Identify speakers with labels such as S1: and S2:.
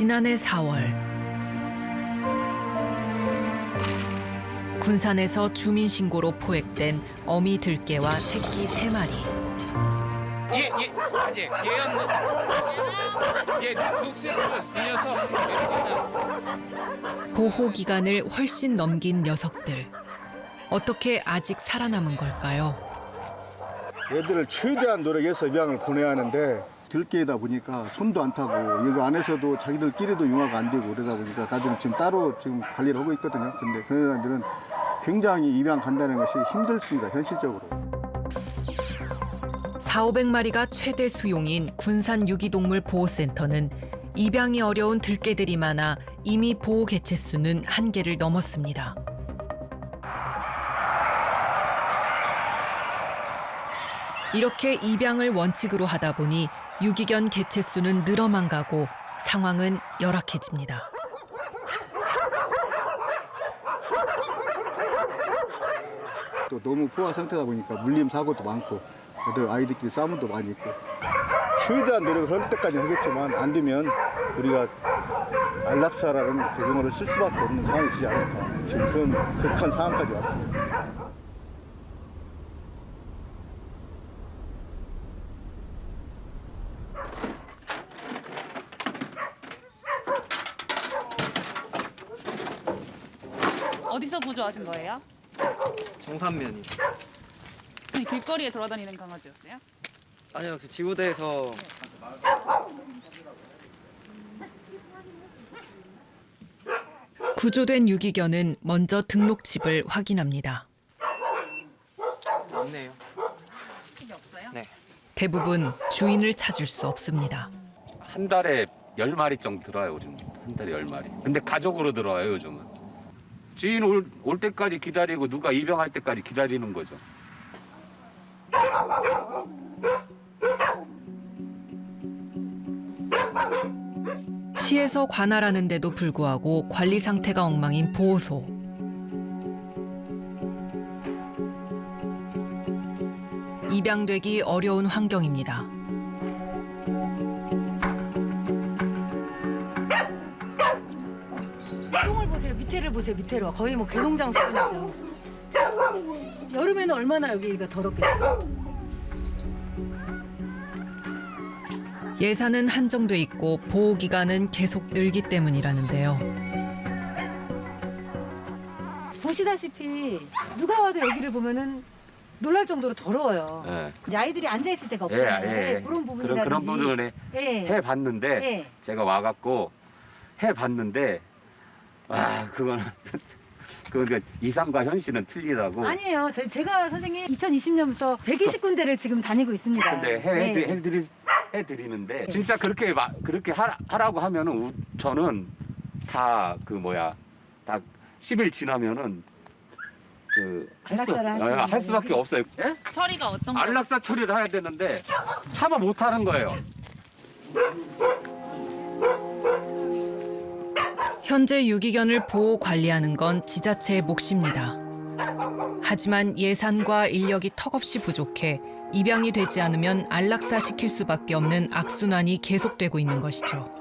S1: 지난해 4월 군산에서 주민 신고로 포획된 어미 들개와 새끼 세 마리.
S2: 얘, 얘, 아직 얘였는 얘 녹색으로 이 녀석
S1: 보호 기간을 훨씬 넘긴 녀석들. 어떻게 아직 살아남은 걸까요?
S3: 얘들을 최대한 노력해서 입양을 보내야 하는데 들개다 보니까 손도 안 타고 이거 안에서도 자기들끼리도 융화가 안 되고 그러다 보니까 다들 지금 따로 지금 관리를 하고 있거든요. 근데 그런 애들은 굉장히 입양 간다는 것이 힘들습니다. 현실적으로.
S1: 4, 500마리가 최대 수용인 군산 유기동물 보호센터는 입양이 어려운 들개들이 많아 이미 보호 개체 수는 한계를 넘었습니다. 이렇게 입양을 원칙으로 하다 보니 유기견 개체 수는 늘어만 가고 상황은 열악해집니다.
S3: 또 너무 포화 상태다 보니까 물림 사고도 많고 애들 아이들끼리 싸움도 많이 있고 최대한 노력을 할 때까지 하겠지만 안 되면 우리가 안락사라는 그 용어를 쓸 수밖에 없는 상황이 되지 않을까 지금 그런 극한 상황까지 왔습니다.
S4: 어디서 구조하신 거예요?
S5: 정산면이
S4: 그냥 길거리에 돌아다니는 강아지였어요?
S5: 아니요 그 지구대에서
S1: 구조된 유기견은 먼저 등록집을 확인합니다.
S5: 없네요
S4: 이게 없어요?
S5: 네
S1: 대부분 주인을 찾을 수 없습니다.
S2: 한 달에 열 마리 정도 들어와요 요즘 한 달에 열 마리 근데 가족으로 들어와요 요즘은 주인 올, 올 때까지 기다리고 누가 입양할 때까지 기다리는 거죠
S1: 시에서 관할하는데도 불구하고 관리 상태가 엉망인 보호소. 입양되기 어려운 환경입니다.
S6: 보세요. 밑에를 보세요. 밑에로. 거의 뭐 개농장 수준이죠. 여름에는 얼마나 여기가 더럽겠어요.
S1: 예산은 한정돼 있고 보호 기간은 계속 늘기 때문이라는데요.
S6: 보시다시피 누가 와도 여기를 보면은 놀랄 정도로 더러워요.
S2: 예.
S6: 근데 아이들이 앉아 있을 데가
S2: 예,
S6: 없잖아요.
S2: 예, 예.
S6: 그런 부분이라든지.
S2: 그런, 그런 부분에
S6: 예.
S2: 해봤는데
S6: 예.
S2: 제가 와갖고 해봤는데 와 그거는 그 이상과 현실은 틀리다고
S6: 아니에요. 저, 제가 선생님 2020년부터 120군데를 지금 다니고 있습니다.
S2: 근데 해,
S6: 네.
S2: 해드, 해드리, 해드리는데 진짜 그렇게 마, 그렇게 하, 하라고 하면은 우- 저는 다 그 뭐야 다 10일 지나면은 그할 수,
S6: 안락사를 하시는
S2: 어, 할 수밖에? 없어요. 예?
S4: 처리가 어떤 거?
S2: 안락사 처리를 해야 되는데 차마 못 하는 거예요.
S1: 현재 유기견을 보호 관리하는 건 지자체의 몫입니다. 하지만 예산과 인력이 턱없이 부족해 입양이 되지 않으면 안락사 시킬 수밖에 없는 악순환이 계속되고 있는 것이죠.